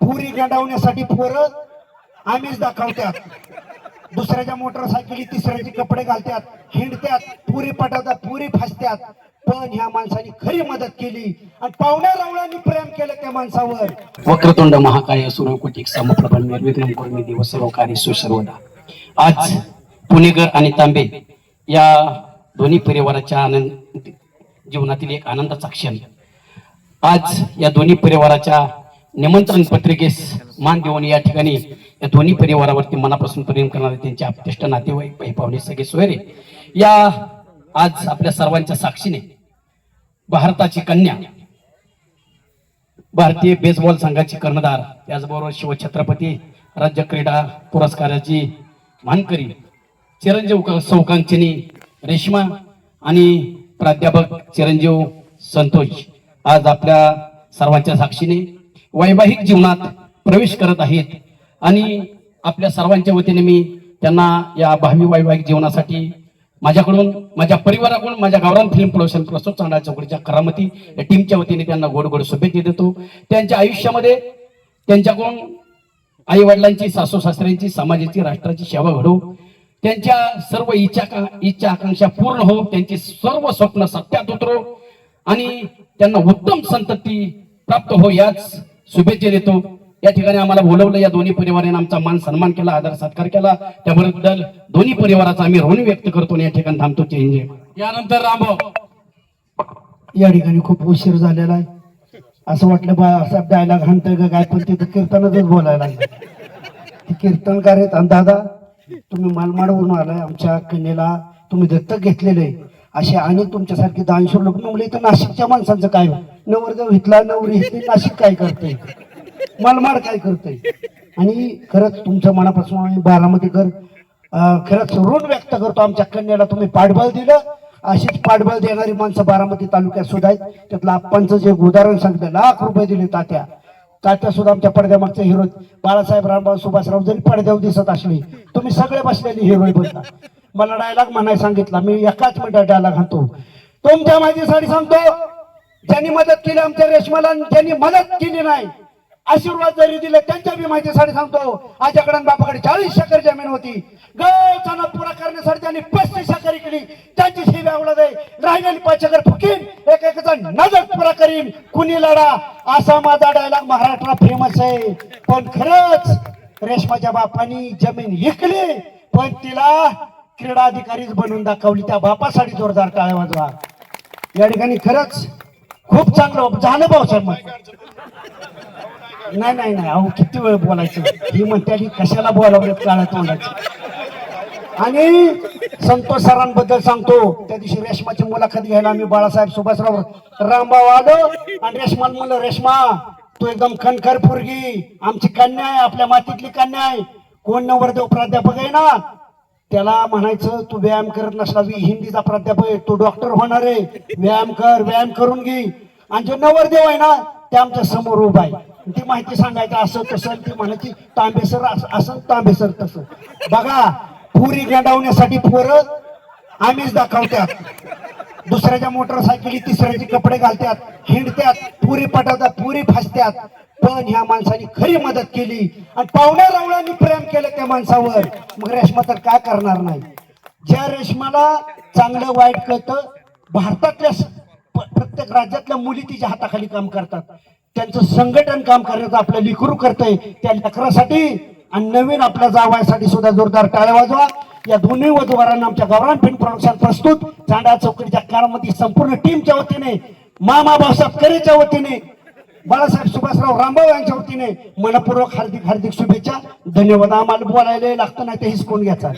पुरी गंडावण्यासाठी पोरं आम्हीच दाखवतात दुसऱ्याच्या मोटरसायकली तिसऱ्याचे कपडे घालतात हिंडत्यात पुरी पटवतात पुरी फासत्यात. पण ह्या माणसाने खरी मदत केली आणि पाहुण्या रावळांनी प्रेम केलं त्या माणसावर. वक्रतुंड महाकाय सूर्यकोटिक समप्रभ निर्विघ्न कुर्मी दिवस सर्व कार्य सुसर्वदा आज पुणेकर आणि तांबे या दोन्ही परिवाराच्या आनंद जीवनातील एक आनंदाचा क्षण. आज या दोन्ही परिवाराच्या निमंत्रण पत्रिकेस मान देऊन या ठिकाणी या दोन्ही परिवारावरती मनापासून प्रेम करणारे त्यांचे आपतिष्ट नातेवाईक भाई पाहुणे सगळे सोयरे. या आज आपल्या सर्वांच्या साक्षीने भारताची कन्या भारतीय बेसबॉल संघाची कर्णधार त्याचबरोबर शिवछत्रपती राज्य क्रीडा पुरस्काराची मानकरी चिरंजीव सौकांक्षिनी रेश्मा आणि प्राध्यापक चिरंजीव संतोष. आज आपल्या सर्वांच्या साक्षीने वैवाहिक जीवनात प्रवेश करत आहेत. आणि आपल्या सर्वांच्या वतीने मी त्यांना या भावी वैवाहिक जीवनासाठी माझ्याकडून माझ्या परिवाराकडून माझ्या गावरान फिल्म प्रोडक्शन प्रस्तुत चांगल्या चौकडीच्या करामती या टीमच्या वतीने त्यांना गोड गोड शुभेच्छा देतो. त्यांच्या आयुष्यामध्ये त्यांच्याकडून आई वडिलांची सासू सासऱ्यांची समाजाची राष्ट्राची सेवा घडो. त्यांच्या सर्व इच्छा इच्छा आकांक्षा पूर्ण हो त्यांची सर्व स्वप्न सत्यात उतरो. आणि त्यांना उत्तम संतती प्राप्त हो याच शुभेच्छा देतो. या ठिकाणी आम्हाला बोलवलं या दोन्ही परिवाराने आमचा मान सन्मान केला आदर सत्कार केला. त्याबद्दल दोन्ही परिवाराचा आम्ही ऋण व्यक्त करतो आणि या ठिकाणी थांबतो. चेंज यानंतर रामभाऊ या ठिकाणी खूप उशीर झालेला आहे. असं वाटलं बा असा डायलॉग हाणतंय काय पण तिथं कीर्तनच बोलायला कीर्तनकार आहेत. आणि दादा तुम्ही मालमाडवरून आलाय. आमच्या कन्येला तुम्ही दत्तक घेतलेले असे आणि तुमच्यासारखे दानशूर लोक म्हणले तर नाशिकच्या माणसांचं काय हो? नवरदेव हितला नवरी हितली नाशिक काय करते मालमाड काय करते आणि खरंच तुमच्या मनापासून आम्ही बारामतीकर कर खरंच ऋण व्यक्त करतो. आमच्या कन्याला तुम्ही पाठबळ दिलं. अशीच पाठबळ देणारी माणसं बारामती तालुक्यात सुद्धा आहेत. त्यातलं आप्पांचं जे उदाहरण सांगितलं लाख रुपये दिले तात्या. तात्या सुद्धा आमच्या पडद्यामागचे हिरो बाळासाहेब रामभाऊ सुभाषराव जरी पडद्यावर दिसत असले तुम्ही सगळे बसलेले हिरोई बनता मला डायलॉग म्हणायला सांगितला. मी एकाच मिनिटात डायलॉग म्हणतो तुमच्या माहितीसाठी सांगतो ज्यांनी मदत केली आमच्या रेशमाला ज्यांनी मदत केली नाही आशीर्वाद जरी दिले त्यांच्या बी माहितीसाठी सांगतो. आजच्याकडे बापाकडे चाळीस एकर जमीन होती. गौचाना पुरा करण्यासाठी त्यांनी पस्तीस एकर केली त्यांची सेवा उडत आहे राहिलेली पाच एकर फुकीन एक एक जण नजर पुरा करीन. कुणी लढा? असा माझा डायलॉग महाराष्ट्रात फेमस आहे. पण खरंच रेशमाच्या बापानी जमीन विकली पण तिला क्रीडा अधिकारीच बनवून दाखवली. त्या बापासाठी जोरदार टाळ्या वाजवा. या ठिकाणी खरंच खूप चांगलं झालं भाऊसाहेब मग. नाही नाही नाही. अहो किती वेळ बोलायचं? ही म्हणते कशाला बोलावलं काळा तोंडाची? आणि संतोष सरांबद्दल सांगतो. त्या दिवशी रेशमाची मुलाखत घ्यायला आम्ही बाळासाहेब सुभाषराव रामबाव आलो. आणि रेशमाला म्हणलं रेशमा तू एकदम खणखर पोरगी. आमची कन्या आहे. आपल्या मातीतली कन्या आहे. कोण नवरदेव प्राध्यापक आहे ना? त्याला म्हणायचं तू व्यायाम करत नसावी हिंदीचा प्राध्यापक आहे तो डॉक्टर होणार आहे. व्यायाम कर व्यायाम करून घे. आणि जो नवरदेव आहे ना ते आमच्यासमोर उभा आहे. ती माहिती सांगायचं असं तसं. ती म्हणायची तांबेसर असं असं तांबेसर तसं. बघा पुरी गंडावण्यासाठी पोरं आम्हीच दाखवतात. दुसऱ्याच्या मोटरसायकली तिसऱ्याचे कपडे घालतात हिंडत्यात पुरी पटवतात पुरी फासत्यात पण ह्या माणसाने खरी मदत केली. आणि पाहुण्या रावळांनी प्रेम केलं त्या माणसावर. मग रेशमा तर काय करणार नाही. ज्या रेशमाला चांगलं वाईट कळतं भारतातल्या प्रत्येक राज्यातल्या मुली तिच्या हाताखाली काम करतात. त्यांचं संघटन काम करण्याचं आपलं लिखरू करतंय. त्या लेकरासाठी आणि नवीन आपल्या जावायसाठी सुद्धा जोरदार टाळ्या वाजवा. या दोन्ही वधूवरांना आमच्या गौरव फिल्म प्रोडक्शन प्रस्तुत. चांडा चौकडीच्या कारमध्ये संपूर्ण टीमच्या वतीने मामा भाऊसाहेब करेच्या वतीने बाळासाहेब सुभाषराव रामभाऊ यांच्या वतीने मनपूर्वक हार्दिक हार्दिक शुभेच्छा. धन्यवाद. आम्हाला बोलायला लागतं नाही ते हिसकून घ्यायचा.